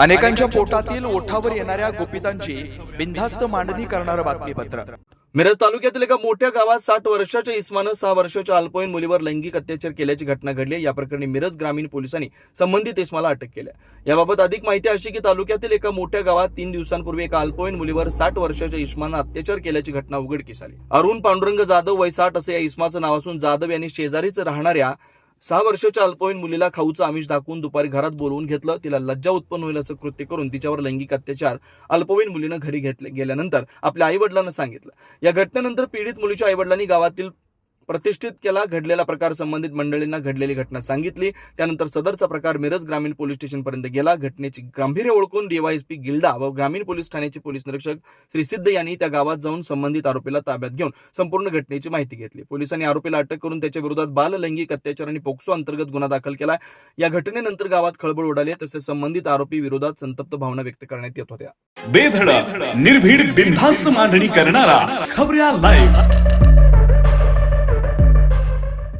अनेकांच्या पोटातील ओठावर येणाऱ्या गोपितांची बिनधास्त मांडणी करणारं बातमीपत्र. मिरज तालुक्यातील एका मोठ्या गावात साठ वर्षाच्या इस्मानं सहा वर्षाच्या अल्पवयीन मुलीवर लैंगिक अत्याचार केल्याची घटना घडली या प्रकरणी मिरज ग्रामीण पोलिसांनी संबंधित इस्माला अटक केली याबाबत अधिक माहिती अशी की तालुक्यातील एका मोठ्या गावात तीन दिवसांपूर्वी एका अल्पवयीन मुलीवर साठ वर्षाच्या इस्मानं अत्याचार केल्याची घटना उघडकीस आली. अरुण पांडुरंग जाधव वय साठ असे या इस्माचं नाव असून जाधव यांनी शेजारीच राहणाऱ्या सहा वर्षाच्या अल्पवयीन मुलीला खाऊचं आमिष दाखवून दुपारी घरात बोलवून घेतलं. तिला लज्जा उत्पन्न होईल असं कृत्य करून तिच्यावर लैंगिक अत्याचार अल्पवयीन मुलीनं घरी घेतले गेल्यानंतर आपल्या आई वडिलांना सांगितलं. या घटनेनंतर पीडित मुलीच्या आईवडिलांनी गावातील प्रतिष्ठित केला घडलेला प्रकार संबंधित मंडळींना घडलेली घटना सांगितली. त्यानंतर सदरचा प्रकार मिरज ग्रामीण पोलीस स्टेशन पर्यंत गेला. घटनेची गांभीर्य ओळखून डीवायएसपी गिल्डा व ग्रामीण पोलीस ठाण्याचे पोलीस निरीक्षक श्री सिद्ध यांनी त्या गावात जाऊन संबंधित आरोपीला ताब्यात घेऊन संपूर्ण घटनेची माहिती घेतली. पोलिसांनी आरोपीला अटक करून त्याच्या विरोधात बाल लैंगिक अत्याचार आणि पोक्सो अंतर्गत गुन्हा दाखल केला. या घटनेनंतर गावात खळबळ उडाली तसेच संबंधित आरोपी विरोधात संतप्त भावना व्यक्त करण्यात येत होत्या. बेधडक निर्भीड बिनधास्त मांडणी करणारा खबऱ्या लाईव्ह